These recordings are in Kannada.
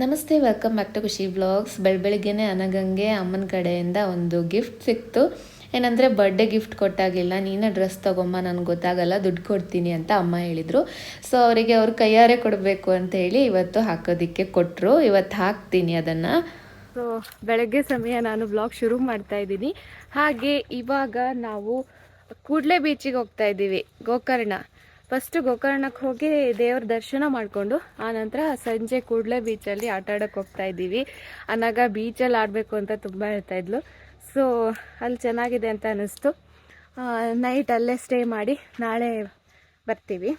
ನಮಸ್ತೆ welcome back to Khushi blogs ಬೆಳಬೆಳಗ್ಗೆನೆ ಅನಗಂಗೆ ಅಮ್ಮನ ಕಡೆಯಿಂದ ಒಂದು ಗಿಫ್ಟ್ ಸಿಕ್ತು. ಏನಂದರೆ ಬರ್ಡೇ ಗಿಫ್ಟ್ ಕೊಟ್ಟಾಗಿಲ್ಲ. ನೀನೇ ಡ್ರೆಸ್ ತಗೊಂಬ, ನನಗೆ ಗೊತ್ತಾಗಲ್ಲ, ದುಡ್ಡು ಕೊಡ್ತೀನಿ ಅಂತ ಅಮ್ಮ ಹೇಳಿದರು. ಸೊ ಅವರಿಗೆ ಅವ್ರ ಕೈಯಾರೆ ಕೊಡಬೇಕು ಅಂತ ಹೇಳಿ ಇವತ್ತು ಹಾಕೋದಕ್ಕೆ ಕೊಟ್ಟರು ಇವತ್ತು ಹಾಕ್ತೀನಿ ಅದನ್ನು. ಸೊ ಬೆಳಗ್ಗೆ ಸಮಯ ನಾನು ಬ್ಲಾಗ್ ಶುರು ಮಾಡ್ತಾ ಇದ್ದೀನಿ. ಹಾಗೆ ಇವಾಗ ನಾವು ಕೂಡ್ಲೆ ಬೀಚಿಗೆ ಹೋಗ್ತಾ ಇದ್ದೀವಿ. ಗೋಕರ್ಣ. ಫಸ್ಟ್ ಗೋಕರ್ಣಕ್ಕೆ ಹೋಗಿ ದೇವ್ರ ದರ್ಶನ ಮಾಡಿಕೊಂಡು ಆನಂತರ ಸಂಜೆ ಕೂಡ್ಲೆ ಬೀಚಲ್ಲಿ ಆಟ ಆಡೋಕೆ ಹೋಗ್ತಾ ಇದ್ದೀವಿ. ಅನಾಗ ಬೀಚಲ್ಲಿ ಆಡಬೇಕು ಅಂತ ತುಂಬ ಹೇಳ್ತಾ ಇದ್ಲು. ಸೊ ಅಲ್ಲಿ ಚೆನ್ನಾಗಿದೆ ಅಂತ ಅನ್ನಿಸ್ತು. ನೈಟ್ ಅಲ್ಲೇ ಸ್ಟೇ ಮಾಡಿ ನಾಳೆ ಬರ್ತೀವಿ.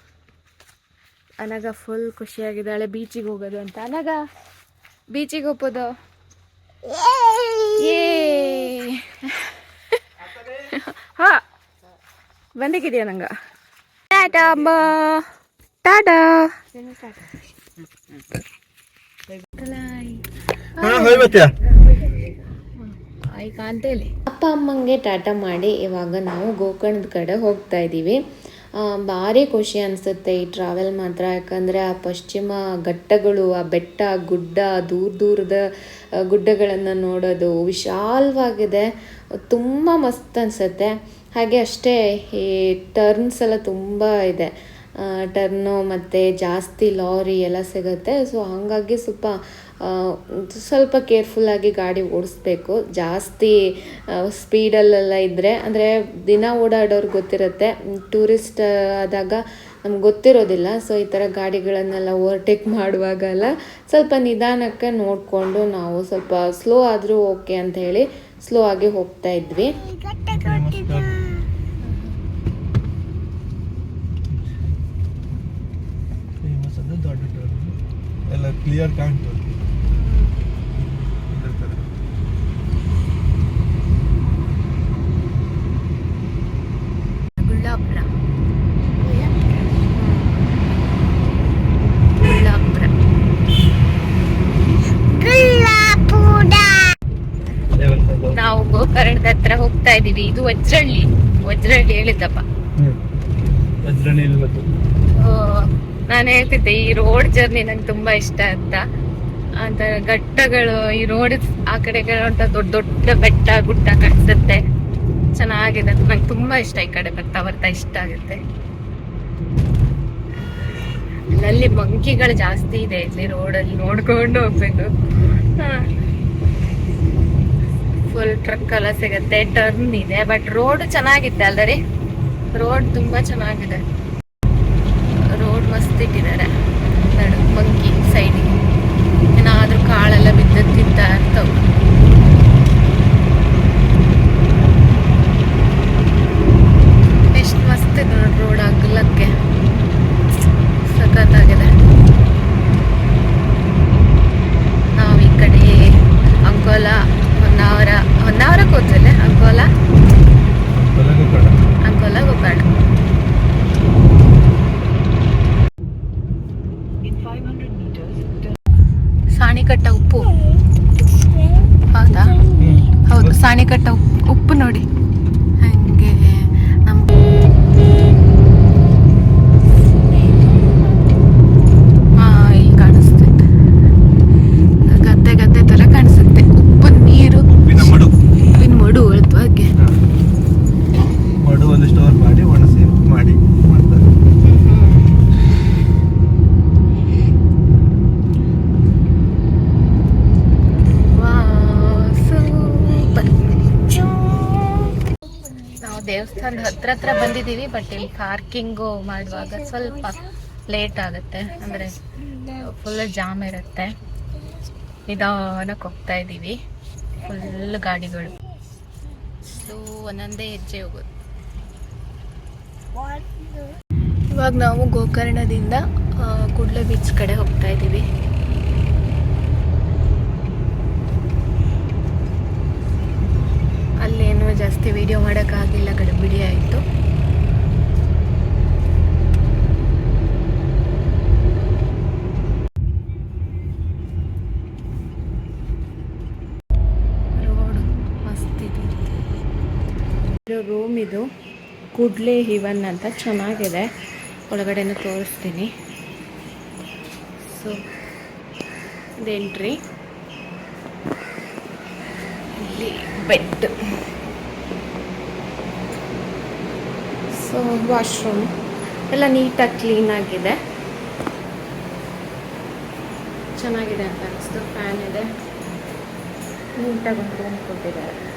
ಅನಾಗ ಫುಲ್ ಖುಷಿಯಾಗಿದ್ದಾಳೆ ಬೀಚಿಗೆ ಹೋಗೋದು ಅಂತ. ಅನಾಗ ಬೀಚಿಗೆ ಹೋಗೋದು ಏ ಹಾ ಬಂದಿಗಿದೆಯಾ ನಂಗ? ಅಪ್ಪ ಅಮ್ಮಂಗೆ ಟಾಟಾ ಮಾಡಿ ಇವಾಗ ನಾವು ಗೋಕರ್ಣದ ಕಡೆ ಹೋಗ್ತಾ ಇದ್ದೀವಿ. ಆ, ಭಾರಿ ಖುಷಿ ಅನಿಸುತ್ತೆ ಈ ಟ್ರಾವೆಲ್ ಮಾತ್ರ. ಯಾಕಂದರೆ ಆ ಪಶ್ಚಿಮ ಘಟ್ಟಗಳು ಆ ಬೆಟ್ಟ ಗುಡ್ಡ ದೂರ ದೂರದ ಗುಡ್ಡಗಳನ್ನು ನೋಡೋದು ವಿಶಾಲವಾಗಿದೆ. ತುಂಬ ಮಸ್ತ್ ಅನಿಸುತ್ತೆ. ಹಾಗೆ ಅಷ್ಟೇ, ಈ ಟರ್ನ್ಸ್ ಎಲ್ಲ ತುಂಬ ಇದೆ. ಟರ್ನು ಮತ್ತು ಜಾಸ್ತಿ ಲಾರಿ ಎಲ್ಲ ಸಿಗುತ್ತೆ. ಸೊ ಹಾಗಾಗಿ ಸ್ವಲ್ಪ ಸ್ವಲ್ಪ ಕೇರ್ಫುಲ್ಲಾಗಿ ಗಾಡಿ ಓಡಿಸ್ಬೇಕು. ಜಾಸ್ತಿ ಸ್ಪೀಡಲ್ಲೆಲ್ಲ ಇದ್ದರೆ ಅಂದರೆ ದಿನ ಓಡಾಡೋರು ಗೊತ್ತಿರುತ್ತೆ. ಟೂರಿಸ್ಟ್ ಆದಾಗ ನಮ್ಗೆ ಗೊತ್ತಿರೋದಿಲ್ಲ. ಸೊ ಈ ಥರ ಗಾಡಿಗಳನ್ನೆಲ್ಲ ಓವರ್ಟೇಕ್ ಮಾಡುವಾಗೆಲ್ಲ ಸ್ವಲ್ಪ ನಿಧಾನಕ್ಕೆ ನೋಡಿಕೊಂಡು ನಾವು ಸ್ವಲ್ಪ ಸ್ಲೋ ಆದರೂ ಓಕೆ ಅಂತ ಹೇಳಿ ಸ್ಲೋ ಆಗಿ ಹೋಗ್ತಾ ಇದ್ವಿ ಫೇಮಸ್ ಅಂದ್ರೆ ದೊಡ್ಡ ಟರ್ನ್ ಎಲ್ಲ ಕ್ಲಿಯರ್ ಕಾಣ್ತು. ನಾವು ಗೋಕರ್ಣದ ಹತ್ರ ಹೋಗ್ತಾ ಇದೀವಿ ಇದು ವಜ್ರಳ್ಳಿ. ವಜ್ರಳ್ಳಿ ಹೇಳಿದ್ದಪ್ಪ. ಹ್ಮ್. ನಾನು ಹೇಳ್ತಿದ್ದೆ, ಈ ರೋಡ್ ಜರ್ನಿ ನಂಗೆ ತುಂಬಾ ಇಷ್ಟ ಅಂತ. ಅಂತ ಘಟ್ಟಗಳು, ಈ ರೋಡ್ ಆ ಕಡೆ ಅಂತ ದೊಡ್ಡ ದೊಡ್ಡ ಬೆಟ್ಟ, ಗುಡ್ಡ ಕಾಣಿಸುತ್ತೆ. ಚೆನ್ನಾಗಿದೆ. ನಂಗೆ ತುಂಬಾ ಇಷ್ಟ ಈ ಕಡೆ ಬರ್ತಾ ಬರ್ತಾ, ಇಷ್ಟ ಆಗುತ್ತೆ. ಅಲ್ಲಿ ಮಂಕಿಗಳು ಜಾಸ್ತಿ ಇದೆ, ಇಲ್ಲಿ ರೋಡಲ್ಲಿ ನೋಡ್ಕೊಂಡು ಹೋಗ್ಬೇಕು. ಫುಲ್ ಟ್ರಕ್ ಎಲ್ಲ ಸಿಗುತ್ತೆ ಟರ್ನ್ ಇದೆ ಬಟ್ ರೋಡ್ ಚೆನ್ನಾಗಿತ್ತೆ ಅಲ್ಲರಿ ರೋಡ್ ತುಂಬಾ ಚೆನ್ನಾಗಿದೆ. ಇಟ್ಟಿದ್ದಾರೆ ಬಂದಿದ್ದೀವಿ ಬಟ್ ಇಲ್ಲಿ ಪಾರ್ಕಿಂಗು ಮಾಡುವಾಗ ಸ್ವಲ್ಪ ಲೇಟ್ ಆಗುತ್ತೆ. ಅಂದರೆ ಫುಲ್ ಜಾಮ್ ಇರುತ್ತೆ. ನಿಧಾನಕ್ಕೆ ಹೋಗ್ತಾ ಇದ್ದೀವಿ. ಫುಲ್ ಗಾಡಿಗಳು. ಸೊ ಒಂದೊಂದೇ ಹೆಜ್ಜೆ ಹೋಗುತ್ತೆ. ಇವಾಗ ನಾವು ಗೋಕರ್ಣದಿಂದ ಕುಡ್ಲೆ ಬೀಚ್ ಕಡೆ ಹೋಗ್ತಾ ಇದ್ದೀವಿ. ಅಲ್ಲೇನು ಜಾಸ್ತಿ ವಿಡಿಯೋ ಮಾಡೋಕ್ಕಾಗಿಲ್ಲ, ಗಡಿಬಿಡಿ ಆಯಿತು. ಇದೆ ಕುಡ್ಲೆ ಹಿವನ್ ಅಂತ ಚೆನ್ನಾಗಿದೆ. ಒಳಗಡೆನೂ ತೋರಿಸ್ತೀನಿ. ಸೊ ಇದು ಇಲ್ಲಿ ಬೆಡ್ ಸೊ ವಾಶ್ರೂಮ್ ಎಲ್ಲ ನೀಟಾಗಿ ಕ್ಲೀನಾಗಿದೆ ಚೆನ್ನಾಗಿದೆ ಅಂತ ಅನಿಸ್ತು. ಫ್ಯಾನ್ ಇದೆ. ನೀಟಾಗಿ ಒಂದು ರೂಮ್ ಕೊಟ್ಟಿದ್ದಾರೆ.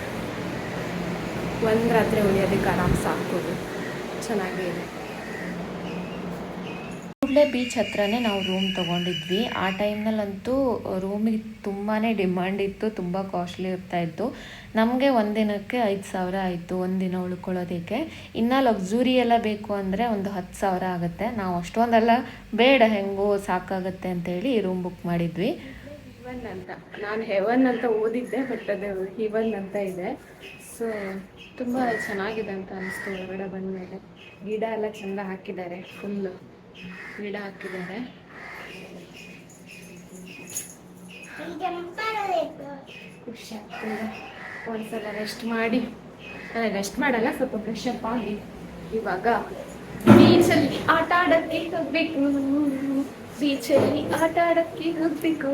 ಒಂದು ರಾತ್ರಿ ಉಳಿಯೋದಕ್ಕೆ ಆರಾಮ್ ಸಾಕೋದು ಚೆನ್ನಾಗಿದೆ. ಕೂಡಲೇ ಬೀಚ್ ಹತ್ರನೇ ನಾವು ರೂಮ್ ತೊಗೊಂಡಿದ್ವಿ. ಆ ಟೈಮ್ನಲ್ಲಂತೂ ರೂಮಿಗೆ ತುಂಬಾ ಡಿಮ್ಯಾಂಡ್ ಇತ್ತು, ತುಂಬ ಕಾಸ್ಟ್ಲಿ ಇರ್ತಾ ಇತ್ತು. ನಮಗೆ ಒಂದಿನಕ್ಕೆ ಐದು ಸಾವಿರ ಆಯಿತು ಒಂದಿನ ಉಳ್ಕೊಳ್ಳೋದಕ್ಕೆ. ಇನ್ನು ಲಕ್ಸುರಿ ಎಲ್ಲ ಬೇಕು ಅಂದರೆ ಒಂದು ಹತ್ತು ಸಾವಿರ ಆಗುತ್ತೆ. ನಾವು ಅಷ್ಟೊಂದೆಲ್ಲ, ಬೇಡ ಹೆಂಗೋ ಸಾಕಾಗುತ್ತೆ ಅಂತೇಳಿ ರೂಮ್ ಬುಕ್ ಮಾಡಿದ್ವಿ. ಹಿವನ್ ಅಂತ. ನಾನು ಹೆವನ್ ಅಂತ ಓದಿದ್ದೆ ಬಟ್ ಅದು ಹಿವನ್ ಅಂತ ಇದೆ. ಸೊ ತುಂಬ ಚೆನ್ನಾಗಿದೆ ಅಂತ ಅನಿಸ್ತು ಹೊರಗಡೆ ಬಂದಮೇಲೆ. ಗಿಡ ಎಲ್ಲ ಚೆಂದ ಹಾಕಿದ್ದಾರೆ ಫುಲ್ಲು ಗಿಡ ಹಾಕಿದ್ದಾರೆ. ಖುಷಿ ಆಗ್ತಿದೆ ಒಂದ್ಸಲ ರೆಸ್ಟ್ ಮಾಡಿ. ರೆಸ್ಟ್ ಮಾಡಲ್ಲ ಸ್ವಲ್ಪ ಫ್ರೆಶ್ ಅಪ್ ಆಗಿ. ಇವಾಗ ಬೀಚಲ್ಲಿ ಆಟ ಆಡೋಕ್ಕೆ ಹೋಗ್ಬೇಕು. ಬೀಚಲ್ಲಿ ಆಟ ಆಡಕ್ಕೆ ಹೋಗ್ಬೇಕು.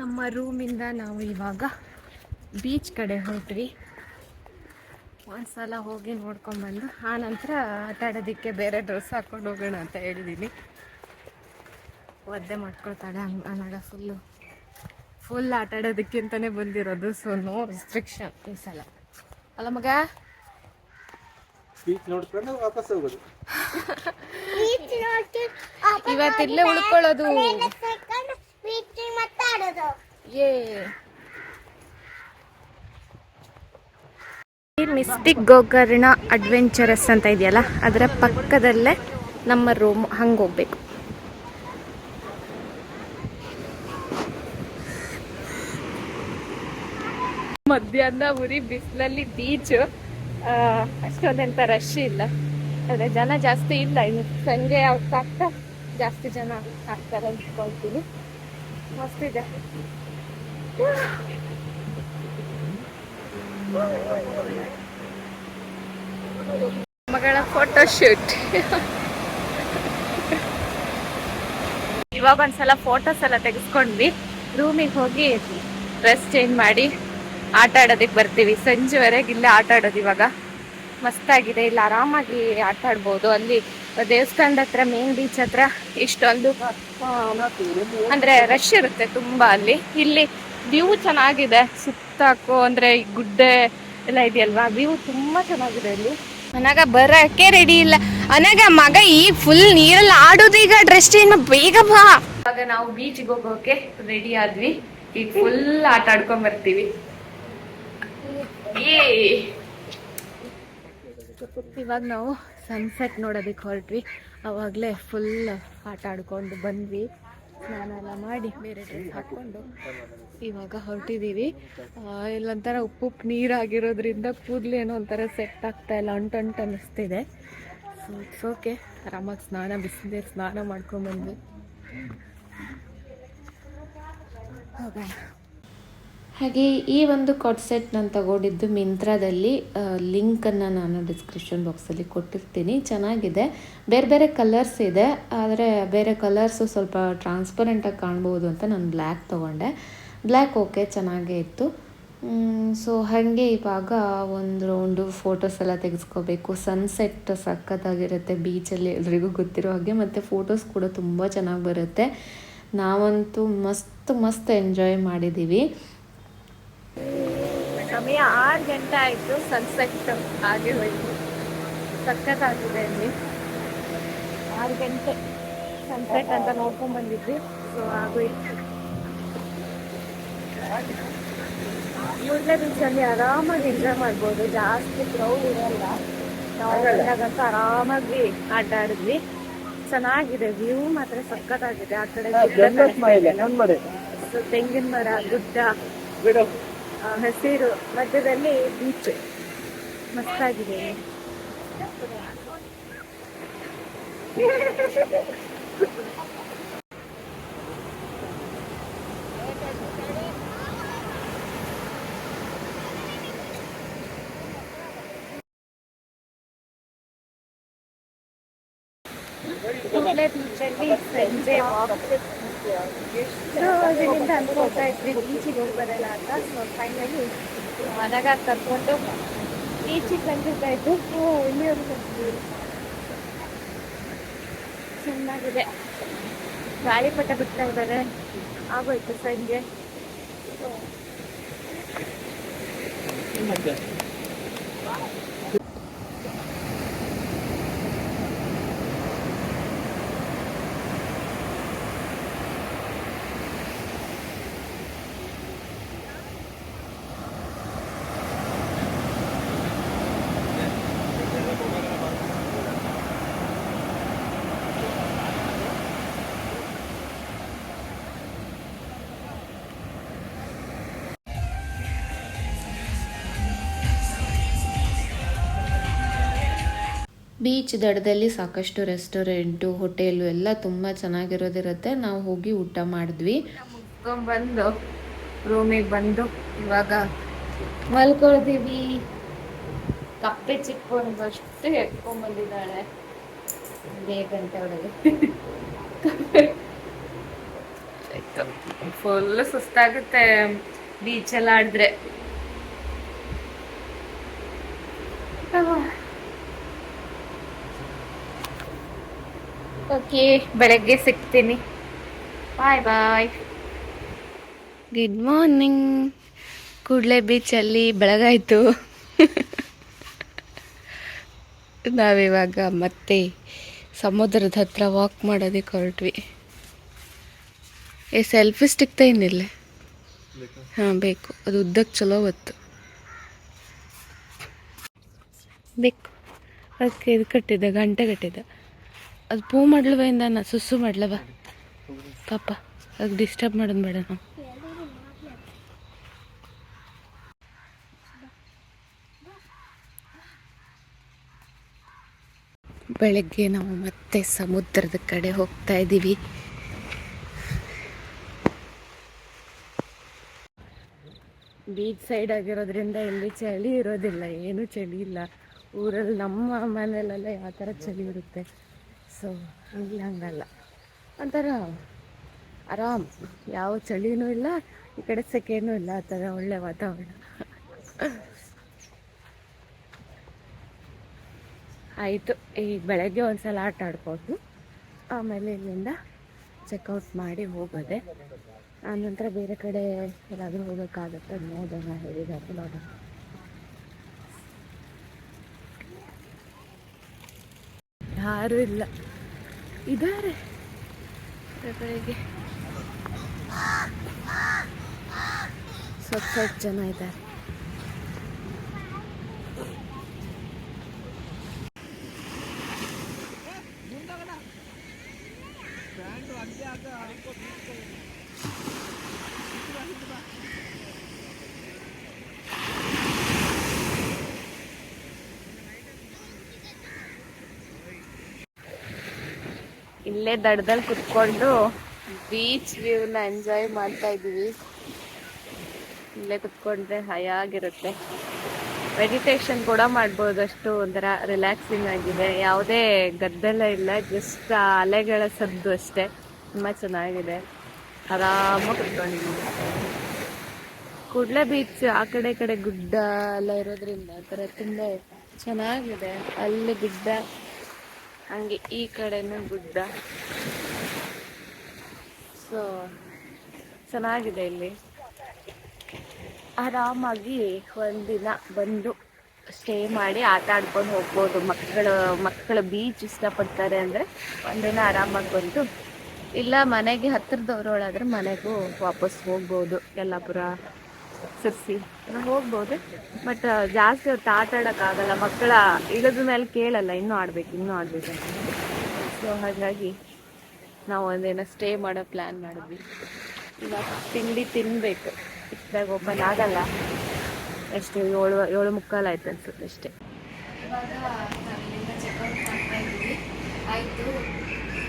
ನಮ್ಮ ರೂಮಿಂದ ನಾವು ಇವಾಗ ಬೀಚ್ ಕಡೆ ಹೊರಟ್ವಿ. ಒಂದ್ಸಲ ಹೋಗಿ ನೋಡ್ಕೊಂಡ್ಬಂದು ಆ ನಂತರ ಆಟ ಆಡೋದಕ್ಕೆ ಬೇರೆ ಡ್ರೆಸ್ ಹಾಕೊಂಡು ಹೋಗೋಣ ಅಂತ ಹೇಳಿದ್ದೀನಿ ಒದ್ದೆ ಮಾಡ್ಕೊಳ್ತಾಳೆ, ಹಂಗೆ ಅನ್ನೋಣ ಫುಲ್ಲು ಫುಲ್ ಆಟ ಆಡೋದಕ್ಕೆ ಬಂದಿರೋದು ಸೊ ನೋ ರಿಸ್ಟ್ರಿಕ್ಷನ್ ಈ ಸಲ. ಅಲ್ಲ ಮಗ? ಬೀಚ್ ನೋಡ್ಕೊಂಡು ವಾಪಸ್ ಹೋಗೋದು. ಇವತ್ತಿಲ್ಲೇ ಉಳ್ಕೊಳ್ಳೋದು. ಏ. ಮಿಸ್ಟಿಕ್ ಗೋಕರ್ಣ ಅಡ್ವೆಂಚರಸ್ ಅಂತ ಇದೆಯಲ್ಲ ಅದರ ಪಕ್ಕದಲ್ಲೇ ನಮ್ಮ ರೂಮ್ ಹಂಗೆ ಹೋಗ್ಬೇಕು. ಮಧ್ಯಾಹ್ನ ಉರಿ ಬಿಸಿಲಲ್ಲಿ ಬೀಚ್ ಅಷ್ಟೊಂದೆಂತ ರಶ್ ಇಲ್ಲ. ಅದೇ ಜನ ಜಾಸ್ತಿ ಇಲ್ಲ. ಇನ್ನು ಸಂಜೆ ಆಗ್ತಾ ಜಾಸ್ತಿ ಜನ ಆಗ್ತಾರೆ ಅನ್ಕೊಳ್ತೀನಿ ಮಸ್ತಿದೆ ಮಗಳ ಫೋಟೋ ಶೂಟ್ ಇವಾಗ ಒಂದ್ಸಲ ಫೋಟೋಸ್ ಎಲ್ಲ ತೆಗೆಸ್ಕೊಂಡ್ವಿ. ರೂಮಿಗೆ ಹೋಗಿ ಡ್ರೆಸ್ ಚೇಂಜ್ ಮಾಡಿ. ಆಟ ಆಡೋದಕ್ಕೆ ಬರ್ತೀವಿ. ಸಂಜೆವರೆಗೆ ಇಲ್ಲೇ ಆಟ ಆಡೋದು ಇವಾಗ. ಮಸ್ತಾಗಿದೆ. ಇಲ್ಲಿ ಆರಾಮಾಗಿ ಆಟ ಆಡ್ಬೋದು. ಅಲ್ಲಿ ದೇವಸ್ಥಾನದ ಹತ್ರ ಮೇನ್ ಬೀಚ್ ಹತ್ರ ಇಷ್ಟೊಂದು ಅಂದ್ರೆ ರಶ್ ಇರುತ್ತೆ ತುಂಬಾ ಅಲ್ಲಿ. ಇಲ್ಲಿ ವ್ಯೂ ಚೆನ್ನಾಗಿದೆ. ಸುತ್ತಾಕು ಅಂದ್ರೆ ಈ ಗುಡ್ಡೆ ಎಲ್ಲ ಇದೆಯಲ್ವಾ? ವ್ಯೂ ತುಂಬಾ ಚೆನ್ನಾಗಿದೆ ಇಲ್ಲಿ ಅನಾಗ ಬರಕ್ಕೆ ರೆಡಿ ಇಲ್ಲ. ಅನಾಗ ಮಗ ಈ ಫುಲ್ ನೀರಲ್ಲಿ ಆಡೋದು ಈಗ ಡ್ರೆಸ್ ಚೇಂಜ್ ಬೇಗ ಬಾ. ಇವಾಗ ನಾವು ಬೀಚ್ಗೆ ಹೋಗೋಕೆ ರೆಡಿ ಆದ್ವಿ. ಈಗ ಫುಲ್ ಆಟ ಆಡ್ಕೊಂಡ್ ಬರ್ತೀವಿ. ಇವಾಗ ನಾವು ಸನ್ಸೆಟ್ ನೋಡೋದಕ್ಕೆ ಹೊರಟ್ವಿ. ಅವಾಗಲೇ ಫುಲ್ ಆಟ ಆಡ್ಕೊಂಡು ಬಂದ್ವಿ. ಸ್ನಾನ ಎಲ್ಲ ಮಾಡಿ ಬೇರೆ ಡ್ರೆಸ್ ಹಾಕ್ಕೊಂಡು ಇವಾಗ ಹೊರಟಿದ್ದೀವಿ ಇಲ್ಲೊಂಥರ ಉಪ್ಪು ಉಪ್ಪು ನೀರಾಗಿರೋದ್ರಿಂದ ಕೂದಲು ಏನೋ ಒಂಥರ ಸೆಟ್ ಆಗ್ತಾ ಇಲ್ಲ ಅಂಟು ಅಂಟು ಅನ್ನಿಸ್ತಿದೆ. ಸೊ ಇಟ್ಸ್ ಓಕೆ ಆರಾಮಾಗಿ ಸ್ನಾನ ಬಿಸಿದೆ ಸ್ನಾನ ಮಾಡ್ಕೊಂಡ್ಬಂದ್ವಿ ಹೋಗೋಣ. ಹಾಗೆ ಈ ಒಂದು ಕಾಟ್ ಸೆಟ್ ನಾನು ತಗೊಂಡಿದ್ದು ಮಿಂತ್ರಾದಲ್ಲಿ ಲಿಂಕನ್ನು ನಾನು ಡಿಸ್ಕ್ರಿಪ್ಷನ್ ಬಾಕ್ಸಲ್ಲಿ ಕೊಟ್ಟಿರ್ತೀನಿ. ಚೆನ್ನಾಗಿದೆ. ಬೇರೆ ಬೇರೆ ಕಲರ್ಸ್ ಇದೆ. ಆದರೆ ಬೇರೆ ಕಲರ್ಸು ಸ್ವಲ್ಪ ಟ್ರಾನ್ಸ್ಪರೆಂಟಾಗಿ ಕಾಣ್ಬೋದು ಅಂತ ನಾನು ಬ್ಲ್ಯಾಕ್ ತೊಗೊಂಡೆ. ಬ್ಲ್ಯಾಕ್ ಓಕೆ ಚೆನ್ನಾಗೇ ಇತ್ತು. ಸೊ ಹಾಗೆ ಇವಾಗ ಒಂದು ರೌಂಡು ಫೋಟೋಸ್ ಎಲ್ಲ ತೆಗೆಸ್ಕೋಬೇಕು. ಸನ್ಸೆಟ್ ಸಖತ್ತಾಗಿರುತ್ತೆ ಬೀಚಲ್ಲಿ ಎಲ್ರಿಗೂ ಗೊತ್ತಿರೋ ಹಾಗೆ, ಮತ್ತು ಫೋಟೋಸ್ ಕೂಡ ತುಂಬ ಚೆನ್ನಾಗಿ ಬರುತ್ತೆ. ನಾವಂತೂ ಮಸ್ತ್ ಮಸ್ತ್ ಎಂಜಾಯ್ ಮಾಡಿದ್ದೀವಿ ಸಮಯ ಆರು ಗಂಟೆ ಆಯಿತು ಸನ್ಸೆಟ್ ಹಾಗೆ ಹೋಯ್ತು. ಸಖತ್ತಾಗಿದೆ ಅಲ್ಲಿ. ಆರು ಗಂಟೆ ಸನ್ಸೆಟ್ ಅಂತ ನೋಡ್ಕೊಂಡ್ಬಂದಿದ್ವಿ. ಸೊ ಆಗೋಯ್ತು ಮೂರನೇ ಬೀಚಲ್ಲಿ ಆರಾಮಾಗಿ ಎಂಜಾಯ್ ಮಾಡ್ಬೋದು. ಜಾಸ್ತಿ ಕ್ರೌಡ್ ಇರಲ್ಲ. ನಾವು ಬಂದಾಗಂತೂ ಆರಾಮಾಗಿ ಆಟ ಆಡಿದ್ವಿ. ಚೆನ್ನಾಗಿದೆ ವ್ಯೂ ಮಾತ್ರ ಸಖತ್ತಾಗಿದೆ. ಆ ಕಡೆ. ಸೊ ತೆಂಗಿನ ಮರ ಗುಡ್ಡ. ಹಸಿರು ಮಧ್ಯದಲ್ಲಿ ಬೀಚ್. ಮಸ್ತಾಗಿದೆ ಬೀಚಲ್ಲಿ ಸಂಜೆ ಎಷ್ಟು ದಿನದಿಂದ ಅನ್ಕೊಳ್ತಾ ಇದ್ವಿ ಬೀಚಿಗೆ ಹೋಗಿ ಬರಲ್ಲ ಅಂತ ಸೊ ಫೈನಲಿ ಮನೆಗ ಕರ್ಕೊಂಡು ಬೀಚಿಗೆ ಬಂದಿರ್ತಾ ಇದ್ದು ಓ ಇಲ್ಲಿವರೆಗೂ ಬಂದಿದ್ದೀವಿ ಚೆನ್ನಾಗಿದೆ ಗಾಳಿಪಟ ಬಿಡ್ತಾ ಇದ್ದಾರೆ ಆಗೋಯ್ತು ಸಂಜೆ ಬೀಚ್ ದಡದಲ್ಲಿ ಸಾಕಷ್ಟು ರೆಸ್ಟೋರೆಂಟು, ಹೋಟೆಲು ಎಲ್ಲ ತುಂಬ ಚೆನ್ನಾಗಿರೋದಿರುತ್ತೆ. ನಾವು ಹೋಗಿ ಊಟ ಮಾಡಿದ್ವಿ. ಬಂದು, ರೂಮಿಗೆ ಬಂದು ಇವಾಗ ಮಲ್ಕೊಳ್ತೀವಿ. ಕಪ್ಪೆ ಚಿಕ್ಕೊಂಡು ಅಷ್ಟು ಎತ್ಕೊಂಡ್ ಗಂಟೆ ಒಳಗೆ. ಫುಲ್ ಸುಸ್ತಾಗುತ್ತೆ ಬೀಚಲ್ಲಿ ಆಡಿದ್ರೆ. ಓಕೆ ಬೆಳಗ್ಗೆ ಸಿಗ್ತೀನಿ. ಬಾಯ್ ಬಾಯ್. ಗುಡ್ ಮಾರ್ನಿಂಗ್ ಕೂಡಲೇ ಬೀಚಲ್ಲಿ ಬೆಳಗಾಯಿತು. ನಾವಿವಾಗ ಮತ್ತೆ ಸಮುದ್ರದ ಹತ್ರ ವಾಕ್ ಮಾಡೋದಕ್ಕೆ ಹೊರಟ್ವಿ. ಏ ಸೆಲ್ಫಿ ಸ್ಟಿಕ್ ಏನಿಲ್ಲ ಹಾಂ ಬೇಕು. ಅದು ಉದ್ದಕ್ಕೆ ಚಲೋ ಹೊತ್ತು. ಬೇಕು. ಅದಕ್ಕೆ ಇದು ಕಟ್ಟಿದ್ದ ಗಂಟೆ ಕಟ್ಟಿದ್ದೆ. ಅದು ಪೂ ಮಾಡ್ಲವ ಇಂದ ಸುಸ್ಸು ಮಾಡ್ಲವ. ಪಾಪ ಅದಕ್ಕೆ ಡಿಸ್ಟರ್ಬ್ ಮಾಡೋದು ಬೇಡ ನಾವು. ಬೆಳಗ್ಗೆ ನಾವು ಮತ್ತೆ ಸಮುದ್ರದ ಕಡೆ ಹೋಗ್ತಾ ಇದ್ದೀವಿ ಬೀಚ್ ಸೈಡ್ ಆಗಿರೋದ್ರಿಂದ ಇಲ್ಲಿ ಚಳಿ ಇರೋದಿಲ್ಲ, ಏನು ಚಳಿ ಇಲ್ಲ. ಊರಲ್ಲಿ ನಮ್ಮ ಮನೆಯಲ್ಲೆಲ್ಲ ಯಾವ ಥರ ಚಳಿ ಇರುತ್ತೆ? ಸೊ ಇಲ್ಲಿ ಹಂಗಲ್ಲ. ಒಂಥರ ಆರಾಮ್. ಯಾವ ಚಳಿನೂ ಇಲ್ಲ, ಈ ಕಡೆ ಸೆಕೆನೂ ಇಲ್ಲ, ಆ ಥರ ಒಳ್ಳೆ ವಾತಾವರಣ. ಆಯಿತು ಈಗ ಬೆಳಗ್ಗೆ ಒಂದ್ಸಲ ಆಟ ಆಡ್ಕೊಂಡು ಆಮೇಲೆ ಇಲ್ಲಿಂದ ಚೆಕ್ಔಟ್ ಮಾಡಿ ಹೋಗೋದೆ. ಆನಂತರ ಬೇರೆ ಕಡೆ ಎಲ್ಲಾದರೂ ಹೋಗೋಕ್ಕಾಗತ್ತೆ ನೋಡೋಣ ಹೇಳಿದ್ದಾರೆ ನೋಡೋಣ. ಯಾರೂ ಇಲ್ಲ. ಇದ್ದಾರೆ ಬೆಳಗ್ಗೆ ಸ್ವಲ್ಪ ಸ್ವಲ್ಪ ಜನ ಇದ್ದಾರೆ ಇಲ್ಲೇ ದಡದಲ್ಲಿ ಕುತ್ಕೊಂಡು ಬೀಚ್ ವ್ಯೂನ ಎಂಜಾಯ್ ಮಾಡ್ತಾ ಇದ್ದೀವಿ. ಇಲ್ಲೇ ಕುತ್ಕೊಂಡ್ರೆ ಹಯಾಗಿರುತ್ತೆ. ಮೆಡಿಟೇಷನ್ ಕೂಡ ಮಾಡ್ಬೋದು. ಅಷ್ಟು ಒಂಥರ ರಿಲ್ಯಾಕ್ಸಿಂಗ್ ಆಗಿದೆ. ಯಾವುದೇ ಗದ್ದಲ ಇಲ್ಲ ಜಸ್ಟ್ ಅಲೆಗಳ ಸದ್ದು ಅಷ್ಟೇ. ತುಂಬ ಚೆನ್ನಾಗಿದೆ. ಆರಾಮಾಗಿ ಕುತ್ಕೊಂಡಿದ್ದೀವಿ. ಕೂಡ್ಲೆ ಬೀಚ್ ಆ ಕಡೆ ಕಡೆ ಗುಡ್ಡ ಎಲ್ಲ ಇರೋದ್ರಿಂದ ಆ ಥರ ತುಂಬ ಚೆನ್ನಾಗಿದೆ. ಅಲ್ಲಿ ಗುಡ್ಡ ಹಂಗೆ ಈ ಕಡೆನೂ ಗುಡ್ಡ. ಸೊ ಚೆನ್ನಾಗಿದೆ ಇಲ್ಲಿ. ಆರಾಮಾಗಿ ಒಂದಿನ ಬಂದು ಸ್ಟೇ ಮಾಡಿ ಆಟ ಆಡ್ಕೊಂಡು ಹೋಗ್ಬೋದು. ಮಕ್ಕಳು ಮಕ್ಕಳು ಬೀಚ್ ಇಷ್ಟಪಡ್ತಾರೆ ಅಂದರೆ ಒಂದಿನ ಆರಾಮಾಗಿ ಬಂದು ಇಲ್ಲ ಮನೆಗೆ ಹತ್ತಿರದವ್ರೊಳಾದ್ರೆ ಮನೆಗೂ ವಾಪಸ್ ಹೋಗ್ಬೋದು. ಯಲ್ಲಾಪುರ ಸಿರ್ಸಿ ಹೋಗ್ಬೋದು. ಬಟ್ ಜಾಸ್ತಿ ಹೊತ್ತು ಆಟ ಆಡೋಕ್ಕಾಗಲ್ಲ ಮಕ್ಕಳ ಇಳಿದ ಮೇಲೆ ಕೇಳಲ್ಲ. ಇನ್ನೂ ಆಡ್ಬೇಕು ಇನ್ನೂ ಆಡ್ಬೇಕು ಅಂತ. ಸೊ ಹಾಗಾಗಿ ನಾವು ಒಂದೇನೋ ಸ್ಟೇ ಮಾಡೋ ಪ್ಲ್ಯಾನ್ ಮಾಡಿದ್ವಿ. ಇವಾಗ ತಿಂಡಿ ತಿನ್ನಬೇಕು ಇಷ್ಟಾಗ ಓಪನ್ ಆಗಲ್ಲ. ಎಷ್ಟು ಏಳು ಏಳು ಮುಕ್ಕಾಲು ಆಯ್ತು ಅನ್ಸುತ್ತೆ ಅಷ್ಟೇ. ಇವಾಗ ಮಾಡ್ತಾ ಆಯಿತು.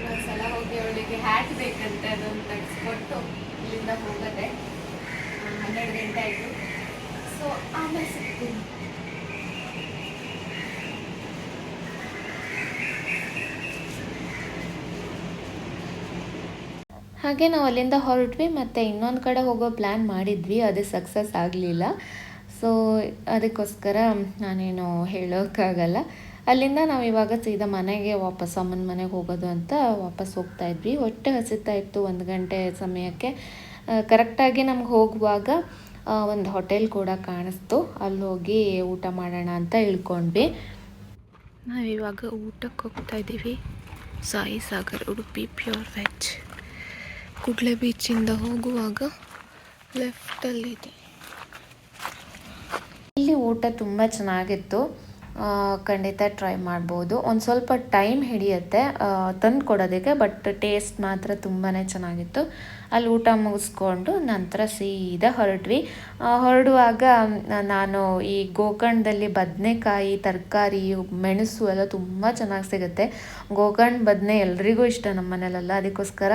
ಒಂದ್ಸಲ ಹೋಗಿ ಅವಳಿಗೆ ಹ್ಯಾಟ್ ಬೇಕಂತೆ ಅದನ್ನು ತೆಗೆಸ್ಕೊಟ್ಟು ಇಲ್ಲಿಂದ ಹೋಗದೆ. ಹನ್ನೆರಡು ಗಂಟೆ ಆಯಿತು. ಸೊ ಆಮೇಲೆ ಸಿಗ್ತೀನಿ. ಹಾಗೆ ನಾವು ಅಲ್ಲಿಂದ ಹೊರಟ್ವಿ, ಮತ್ತು ಇನ್ನೊಂದು ಕಡೆ ಹೋಗೋ ಪ್ಲ್ಯಾನ್ ಮಾಡಿದ್ವಿ. ಅದು ಸಕ್ಸಸ್ ಆಗಲಿಲ್ಲ. ಸೊ ಅದಕ್ಕೋಸ್ಕರ ನಾನೇನು ಹೇಳೋಕ್ಕಾಗಲ್ಲ. ಅಲ್ಲಿಂದ ನಾವು ಇವಾಗ ಸೀದಾ ಮನೆಗೆ ವಾಪಸ್, ಅಮ್ಮನ ಮನೆಗೆ ಹೋಗೋದು ಅಂತ ವಾಪಸ್ ಹೋಗ್ತಾ ಇದ್ವಿ. ಹೊಟ್ಟೆ ಹಸಿತಾ ಇತ್ತು ಒಂದು ಗಂಟೆ ಸಮಯಕ್ಕೆ. ಕರೆಕ್ಟಾಗಿ ನಮ್ಗೆ ಹೋಗುವಾಗ ಒಂದು ಹೋಟೆಲ್ ಕೂಡ ಕಾಣಿಸ್ತು. ಅಲ್ಲಿ ಹೋಗಿ ಊಟ ಮಾಡೋಣ ಅಂತ ಇಳ್ಕೊಂಡ್ವಿ. ನಾವಿವಾಗ ಊಟಕ್ಕೆ ಹೋಗ್ತಾ ಇದ್ದೀವಿ ಸಾಯಿ ಸಾಗರ್ ಉಡುಪಿ ಪ್ಯೂರ್ ವೆಜ್. ಕುಡ್ಲೆ ಬೀಚಿಂದ ಹೋಗುವಾಗ ಲೆಫ್ಟಲ್ಲಿದೆ ಇಲ್ಲಿ ಊಟ ತುಂಬ ಚೆನ್ನಾಗಿತ್ತು. ಖಂಡಿತ ಟ್ರೈ ಮಾಡ್ಬೋದು. ಒಂದು ಸ್ವಲ್ಪ ಟೈಮ್ ಹಿಡಿಯುತ್ತೆ ತಂದು ಕೊಡೋದಕ್ಕೆ ಬಟ್ ಟೇಸ್ಟ್ ಮಾತ್ರ ತುಂಬಾ ಚೆನ್ನಾಗಿತ್ತು. ಅಲ್ಲಿ ಊಟ ಮುಗಿಸ್ಕೊಂಡು ನಂತರ ಸೀದಾ ಹೊರಟ್ವಿ. ಹೊರಡುವಾಗ ನಾನು ಈ ಗೋಕರ್ಣದಲ್ಲಿ ಬದನೆಕಾಯಿ, ತರಕಾರಿ, ಮೆಣಸು ಎಲ್ಲ ತುಂಬ ಚೆನ್ನಾಗಿ ಸಿಗುತ್ತೆ. ಗೋಕರ್ಣ ಬದನೆ ಎಲ್ರಿಗೂ ಇಷ್ಟ ನಮ್ಮ ಮನೇಲೆಲ್ಲ. ಅದಕ್ಕೋಸ್ಕರ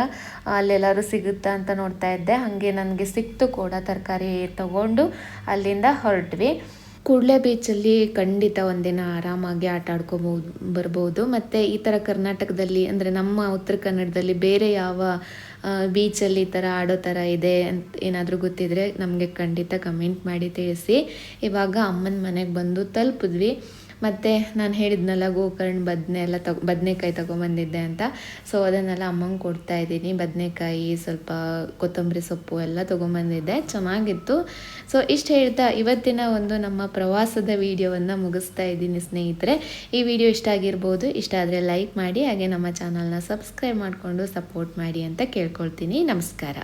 ಅಲ್ಲೆಲ್ಲರೂ ಸಿಗುತ್ತಾ ಅಂತ ನೋಡ್ತಾ ಇದ್ದೆ. ಹಾಗೆ ನನಗೆ ಸಿಕ್ತು ಕೂಡ ತರಕಾರಿ ತಗೊಂಡು ಅಲ್ಲಿಂದ ಹೊರಟ್ವಿ. ಕೂಡಲೇ ಬೀಚಲ್ಲಿ ಖಂಡಿತ ಒಂದಿನ ಆರಾಮಾಗಿ ಆಟ ಆಡ್ಕೋಬೋದು, ಬರ್ಬೋದು. ಮತ್ತು ಈ ಥರ ಕರ್ನಾಟಕದಲ್ಲಿ ಅಂದರೆ ನಮ್ಮ ಉತ್ತರ ಕನ್ನಡದಲ್ಲಿ ಬೇರೆ ಯಾವ ಬೀಚಲ್ಲಿ ಈ ಥರ ಆಡೋ ಥರ ಇದೆ ಅಂತ ಏನಾದರೂ ಗೊತ್ತಿದ್ರೆ ನಮಗೆ ಖಂಡಿತ ಕಮೆಂಟ್ ಮಾಡಿ ತಿಳಿಸಿ. ಇವಾಗ ಅಮ್ಮನ ಮನೆಗೆ ಬಂದು ತಲುಪಿದ್ವಿ. ಮತ್ತು ನಾನು ಹೇಳಿದ್ನಲ್ಲ ಗೋಕರ್ಣ ಬದನೆ ಎಲ್ಲ ತಗೊ, ಬದನೆಕಾಯಿ ತೊಗೊಂಬಂದಿದ್ದೆ ಅಂತ. ಸೊ ಅದನ್ನೆಲ್ಲ ಅಮ್ಮಂಗೆ ಕೊಡ್ತಾ ಇದ್ದೀನಿ. ಬದನೆಕಾಯಿ, ಸ್ವಲ್ಪ ಕೊತ್ತಂಬರಿ ಸೊಪ್ಪು ಎಲ್ಲ ತೊಗೊಂಬಂದಿದ್ದೆ. ಚೆನ್ನಾಗಿತ್ತು. ಸೊ ಇಷ್ಟು ಹೇಳ್ತಾ ಇವತ್ತಿನ ಒಂದು ನಮ್ಮ ಪ್ರವಾಸದ ವಿಡಿಯೋವನ್ನು ಮುಗಿಸ್ತಾ ಇದ್ದೀನಿ ಸ್ನೇಹಿತರೆ. ಈ ವಿಡಿಯೋ ಇಷ್ಟ ಆಗಿರ್ಬೋದು, ಇಷ್ಟ ಆದರೆ ಲೈಕ್ ಮಾಡಿ, ಹಾಗೆ ನಮ್ಮ ಚಾನಲ್ನ ಸಬ್ಸ್ಕ್ರೈಬ್ ಮಾಡಿಕೊಂಡು ಸಪೋರ್ಟ್ ಮಾಡಿ ಅಂತ ಕೇಳ್ಕೊಳ್ತೀನಿ. ನಮಸ್ಕಾರ.